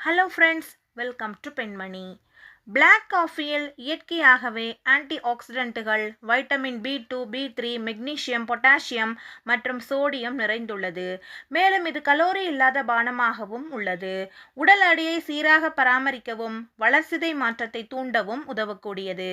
Hello friends welcome to பெண்மணி black காஃபியில் இயற்கையாகவே anti ஆக்சிடென்ட்டுகள் vitamin B two B three magnesium potassium மற்றும் sodium நிறைந்துள்ளது. மேலும் இது கலோரி இல்லாத பானமாகவும் உள்ளது. உடல் அடியை சீராக பராமரிக்கவும் வளர்சிதை மாற்றத்தை தூண்டவும் உதவக்கூடியது.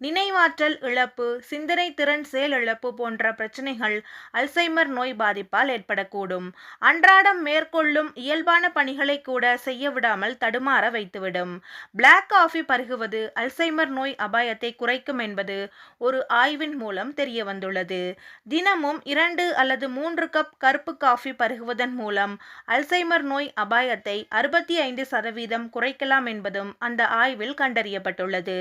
நினைவாற்றல் இழப்பு சிந்தனை திறன் செயல் இழப்பு போன்ற பிரச்சனைகள் அல்சைமர் நோய் பாதிப்பால் ஏற்படக்கூடும். அன்றாடம் மேற்கொள்ளும் இயல்பான பணிகளை கூட செய்ய விடாமல் தடுமாற வைத்துவிடும். பிளாக் காஃபி பருகுவது அல்சைமர் நோய் அபாயத்தை குறைக்கும் என்பது ஒரு ஆய்வின் மூலம் தெரிய வந்துள்ளது தினமும் இரண்டு அல்லது மூன்று கப் கருப்பு காஃபி பருகுவதன் மூலம் அல்சைமர் நோய் அபாயத்தை அறுபத்தி ஐந்து சதவீதம் குறைக்கலாம் என்பதும் அந்த ஆய்வில் கண்டறியப்பட்டுள்ளது.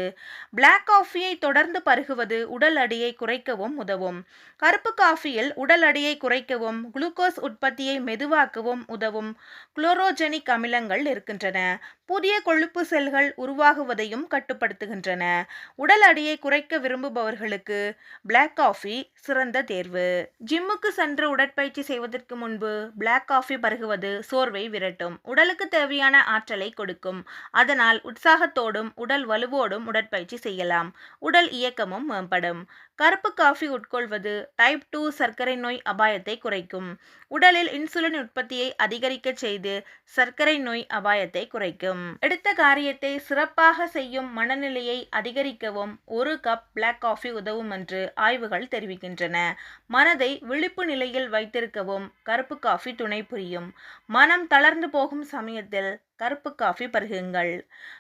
பிளாக் காஃபியை தொடர்ந்து பருகுவது உடல் அடியை குறைக்கவும் உதவும். கருப்பு காஃபியில் உடல் அடியை குறைக்கவும் குளுக்கோஸ் உற்பத்தியை மெதுவாக்கவும் உதவும் குளோரோஜெனிக் அமிலங்கள் இருக்கின்றன. புதிய கொழுப்பு செல்கள் உருவாகுவது உருவாகுவதையும் கட்டுப்படுத்துகின்றன. உடல் அடியை குறைக்க விரும்புபவர்களுக்கு பிளாக் காஃபி சிறந்த தேர்வு. ஜிம்முக்கு சென்று உடற்பயிற்சி செய்வதற்கு முன்பு பிளாக் காஃபி பருகுவது சோர்வை விரட்டும். உடலுக்கு தேவையான ஆற்றலை கொடுக்கும். அதனால் உற்சாகத்தோடும் உடல் வலுவோடும் உடற்பயிற்சி செய்யலாம். உடல் இயக்கமும் மேம்படும். கருப்பு காஃபி உட்கொள்வது டைப் டூ சர்க்கரை நோய் அபாயத்தை குறைக்கும். உடலில் இன்சுலின் உற்பத்தியை அதிகரிக்க செய்து சர்க்கரை நோய் அபாயத்தை குறைக்கும். எடுத்த காரியத்தை சிறப்பாக செய்யும் மனநிலையை அதிகரிக்கவும் ஒரு கப் பிளாக் காஃபி உதவும் என்று ஆய்வுகள் தெரிவிக்கின்றன. மனதை விழிப்பு நிலையில் வைத்திருக்கவும் கருப்பு காஃபி துணை புரியும். மனம் தளர்ந்து போகும் சமயத்தில் கருப்பு காஃபி பருகுங்கள்.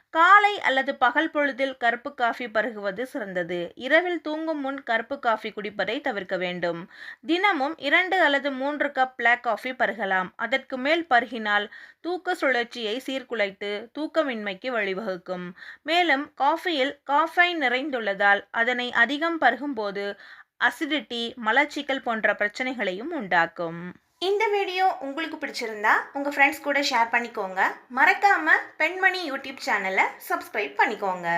காலை அல்லது பகல் பொழுதில் கருப்பு காஃபி பருகுவது சிறந்தது. இரவில் தூங்கும் முன் கருப்பு காஃபி குடிப்பதை தவிர்க்க வேண்டும். தினமும் இரண்டு அல்லது மூன்று கப் பிளாக் காஃபி பருகலாம். அதற்கு மேல் பருகினால் தூக்க சுழற்சியை சீர்குலைத்து தூக்கமின்மைக்கு வழிவகுக்கும். மேலும் காஃபியில் காஃபைன் நிறைந்துள்ளதால் அதனை அதிகம் பருகும்போது அசிடிட்டி மலச்சிக்கல் போன்ற பிரச்சனைகளையும் உண்டாக்கும். இந்த வீடியோ உங்களுக்கு பிடிச்சிருந்தா உங்கள் ஃப்ரெண்ட்ஸ் கூட ஷேர் பண்ணிக்கோங்க. மறக்காமல் பெண்மணி யூடியூப் சேனலை சப்ஸ்கிரைப் பண்ணிக்கோங்க.